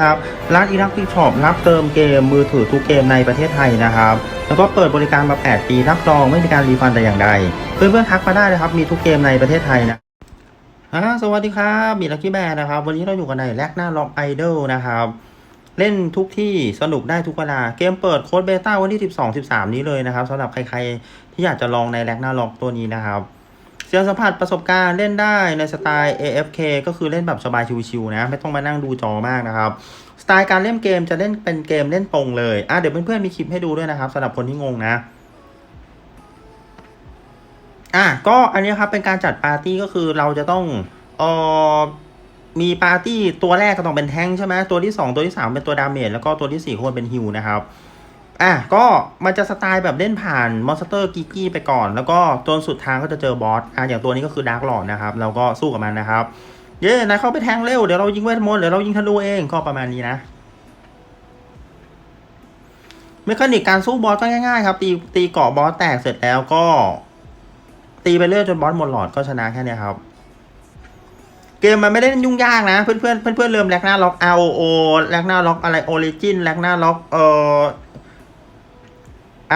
ครับร้านอีรักที่ช็อปรับเติมเกมมือถือทุกเกมในประเทศไทยนะครับ แล้วก็เปิดบริการมา 8 ปีรับรองไม่มีการรีฟันแต่อย่างใด เพื่อนๆทักมาได้นะครับ มีทุกเกมในประเทศไทยนะอ่าสวัสดีครับมีลักกี้แบร์นะครับ วันนี้เราอยู่กันในแลกหน้าล็อกไอดอลนะครับ เล่นทุกที่สนุกได้ทุกเวลา เกมเปิดโค้ดเบต้าวันที่ 12 13 นี้เลยนะครับสำหรับใครๆที่อยากจะลองในแลกหน้าล็อกตัวนี้นะครับ เสียงสัมผัสประสบการณ์เล่นได้ในสไตล์ AFK ก็คือเล่นแบบสบายชิวๆนะ ไม่ต้องมานั่งดูจอมากนะครับ สไตล์การเล่นเกมจะเล่นเป็นเกมเล่นตรงเลยอะเดี๋ยวเพื่อนๆมีคลิปให้ดูด้วยนะครับสำหรับคนที่งงนะอะก็อันนี้ครับเป็นการจัดปาร์ตี้ก็คือเราจะต้องเออมีปาร์ตี้ตัวแรกก็ต้องเป็นแท้งใช่ไหมตัวที่ 2 ตัวที่ 3 เป็นตัวดาเมจแล้วก็ตัวที่4ควรเป็นฮิวนะครับ อะก็มันจะสไตล์แบบเล่นผ่านมอนสเตอร์กิกี้ไปก่อน แล้วก็จนสุดทางก็จะเจอบอสอะอย่างตัวนี้ก็คือดาร์กหลอดนะครับเราก็สู้กับมันนะครับ เย้นายเข้าไปแทงเร็ว เดี๋ยวเรายิงเวทมนต์เดี๋ยวเรายิงธนูเองก็ประมาณนี้นะเมคานิกการสู้บอสก็ง่ายๆครับ ตีตีเกาะบอสแตกเสร็จแล้วก็ ตีไปเรื่อยจนบอสหมดหลอดก็ชนะแค่นี้ครับเกมมันไม่ได้ยุ่งยากนะ เพื่อนเพื่อนเพื่อนเพื่อนเริ่มแลกหน้าล็อก ROO แลกหน้าล็อกอะไร Origin แลกหน้าล็อกเอ่อ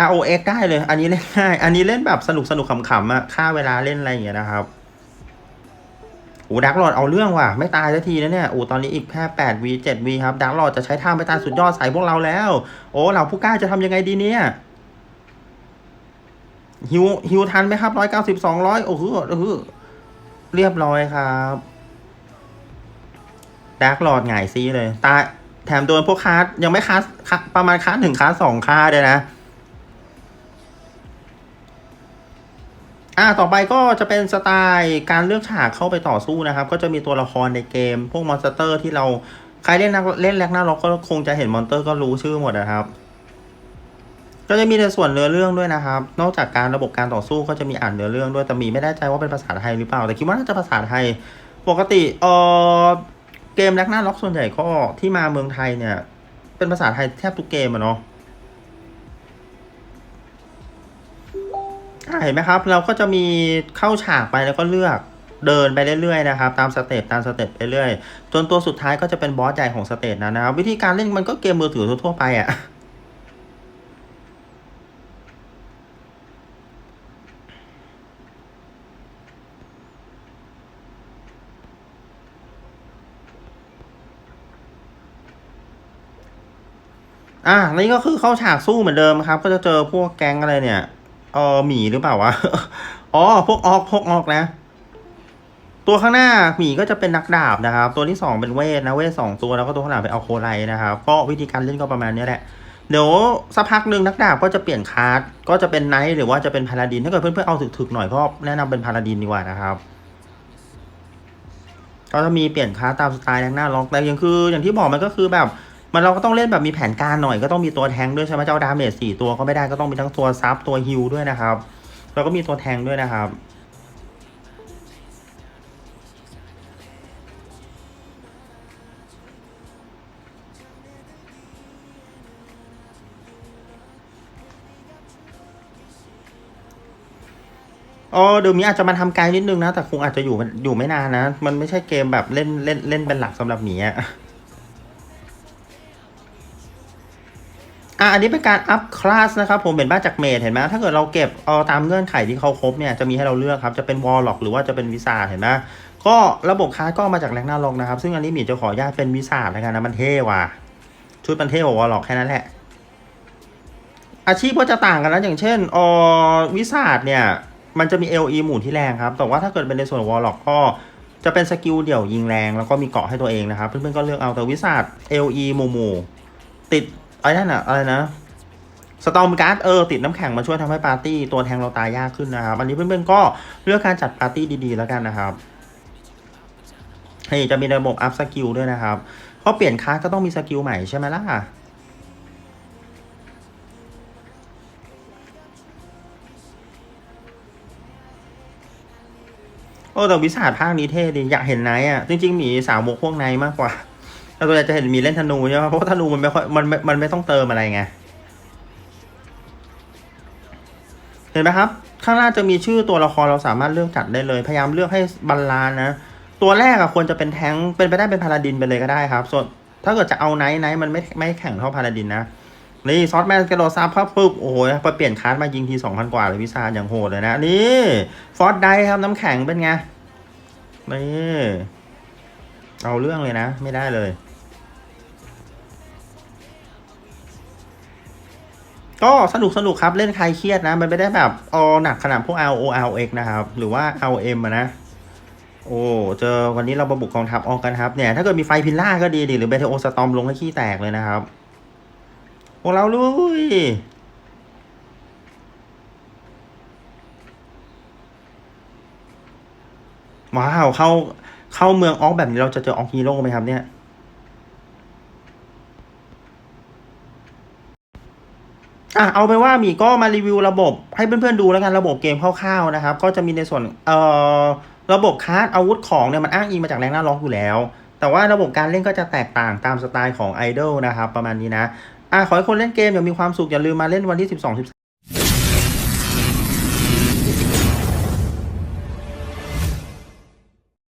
ROX ได้เลย อันนี้เล่นง่าย อันนี้เล่นแบบสนุกสนุกขำๆอะฆ่าเวลาเล่นอะไรอย่างเงี้ยนะครับโอ้ดักหลอดเอาเรื่องว่ะ ไม่ตายสักทีนะเนี่ยโอ้ตอนนี้อีกแค่8 v 7 v ครับดักหลอดจะใช้ท่าไม่ตายสุดยอดใส่พวกเราแล้ว โอ้เราผู้กล้าจะทำยังไงดีเนี่ยฮิวฮิวทันไหมครับร้อยเก้าสิบสองร้อยโอ้โหโอ้โหเรียบร้อยครับดักหลอดหงายซีเลย ตายแถมโดนพวกคาร์ดยังไม่คาร์ดคาร์ดประมาณคาร์ดหนึ่งคาร์ดสองคาร์ดเลยนะ อ่าต่อไปก็จะเป็นสไตล์การเลือกฉากเข้าไปต่อสู้นะครับ ก็จะมีตัวละครในเกม พวกมอนสเตอร์ที่เราใครเล่นนักเล่นแลกหน้าล็อกก็คงจะเห็นมอนเตอร์ก็รู้ชื่อหมดนะครับ ก็จะมีในส่วนเนื้อเรื่องด้วยนะครับ นอกจากการระบบการต่อสู้ก็จะมีอ่านเนื้อเรื่องด้วยแต่มีไม่แน่ใจว่าเป็นภาษาไทยหรือเปล่า แต่คิดว่าน่าจะภาษาไทย ปกติเออเกมแลกหน้าล็อกส่วนใหญ่ก็ที่มาเมืองไทยเนี่ย เป็นภาษาไทยแทบทุกเกมอะเนาะ เห็นไหมครับ เราก็จะมีเข้าฉากไปแล้วก็เลือกเดินไปเรื่อยๆนะครับตามสเต็ปตามสเต็ปไปเรื่อยจนตัวสุดท้ายก็จะเป็นบอสใหญ่ของสเตจนั้นนะครับ วิธีการเล่นมันก็เกมมือถือทั่วไปอะ่ะอะนี่ก็คือเข้าฉากสู้เหมือนเดิมครับ ก็จะเจอพวกแก๊งอะไรเนี่ย ออหมีหรือเปล่าวะ อ๋อ พวกออก พวกออกนะ ตัวข้างหน้าหมีก็จะเป็นนักดาบนะครับ ตัวที่สองเป็นเวทนะเวทสองตัวแล้วก็ตัวข้างหลังเป็นเอาโคไลนะครับ ก็วิธีการเล่นก็ประมาณนี้แหละ เดี๋ยวสักพักหนึ่งนักดาบก็จะเปลี่ยนคาร์ดก็จะเป็นไนท์หรือว่าจะเป็นพาราดิน ถ้าเกิดเพื่อนๆเอาถึกๆหน่อยก็แนะนำเป็นพาราดินดีกว่านะครับก็จะมีเปลี่ยนคาร์ดตามสไตล์แรงหน้าล็อกแต่ยังคือ อย่างที่บอกมันก็คือแบบ มันเราก็ต้องเล่นแบบมีแผนการหน่อยก็ต้องมีตัวแทงด้วยใช่ไหมเจ้าดาเมจสี่ตัวก็ไม่ได้ก็ต้องมีทั้งตัวซับตัวฮิลด้วยนะครับแล้วก็มีตัวแทงด้วยนะครับอ๋อเดี๋ยวมีอาจจะมาทำไกลนิดนึงนะ แต่คงอาจจะอยู่อยู่ไม่นานนะ มันไม่ใช่เกมแบบเล่นเล่นเล่นเป็นหลักสำหรับหมีอะ อะอันนี้เป็นการอัพคลาสนะครับผมเป็นบ้านจากเมดเห็นไหมถ้าเกิดเราเก็บเอาตามเงื่อนไขที่เขาครบเนี่ยจะมีให้เราเลือกครับจะเป็นวอลล็อกหรือว่าจะเป็นวิสาเห็นไหมก็ระบบคลาสก็มาจากแรงหน้าล็อกนะครับ ซึ่งอันนี้หมีจะขออนุญาตเป็นวิสาแล้วกันนะมันเท่ว่ะชุดมันเท่กว่าวอลล็อกแค่นั้นแหละ อาชีพก็จะต่างกันนะอย่างเช่นออวิสาเนี่ยมันจะมี LE หมู่ที่แรงครับ แต่ว่าถ้าเกิดเป็นในส่วนวอลล็อกก็จะเป็นสกิลเดี่ยวยิงแรง แล้วก็มีเกาะให้ตัวเองนะครับ เพื่อนๆก็เลือกเอาแต่วิสา LE หมู่หมู่ติด ไอ้นั่นอะอะไรนะสตอมการ์ดเออติดน้ำแข็งมาช่วยทำให้ปาร์ตี้ตัวแทงเราตายยากขึ้นนะครับอันนี้เพื่อนๆก็เลือกการจัดปาร์ตี้ดีๆแล้วกันนะครับเฮ้ยจะมีระบบอัพสกิลด้วยนะครับเพราะเปลี่ยนคลาสก็ต้องมีสกิลใหม่ใช่ไหมล่ะโอ้แต่วิสาภาคนี้เท่ดีอยากเห็นไนท์อะจริงๆหมีสาวโมกพวกไนท์มากกว่า แต่ตัวอยากจะเห็นมีเล่นธนูใช่ไหมเพราะว่าธนูมันไม่ค่อยมันมันมันไม่ต้องเติมอะไรไง เห็นไหมครับ ข้างล่าจะมีชื่อตัวละครเราสามารถเลือกจัดได้เลย พยายามเลือกให้บาลานนะ ตัวแรกอะควรจะเป็นแท้งเป็นไปได้เป็นพาราดินไปเลยก็ได้ครับ ส่วนถ้าเกิดจะเอาไนท์ไนท์มันไม่ไม่แข่งเท่าพาราดินนะ นี่ซอสแมนกระโดดซับพับปุ๊บโอ้โหพอเปลี่ยนคาร์ดมายิงทีสองพันกว่าเลยพิซาอย่างโหดเลยนะนี่ฟอสไดครับน้ำแข็งเป็นไงนี่เอาเรื่องเลยนะ ไม่ได้เลย ก็สนุกสนุกครับเล่นใครเครียดนะ มันไม่ได้แบบเอหนักขนาดพวก L O L X นะครับ หรือว่า L M นะ โอ้เจอวันนี้เรามาบุกกองทัพออกกันครับเนี่ย ถ้าเกิดมีไฟพิลล่าก็ดีดิหรือเบเทโอสตอมลงให้ขี้แตกเลยนะครับโอ้เราลุยว้าวเข้าเข้าเมืองออกแบบนี้เราจะเจอออกฮีโร่ไหมครับเนี่ย อะเอาไปว่ามีก็มารีวิวระบบให้เพื่อนๆดูแล้วกันระบบเกมคร่าวๆนะครับ ก็จะมีในส่วนเอ่อระบบคาร์ดอาวุธของเนี่ยมันอ้างอิงมาจากแรงหน้าล็อกอยู่แล้ว แต่ว่าระบบการเล่นก็จะแตกต่างตามสไตล์ของไอดอลนะครับ ประมาณนี้นะอะขอให้คนเล่นเกมอย่ามีความสุขอย่าลืมมาเล่นวันที่ 12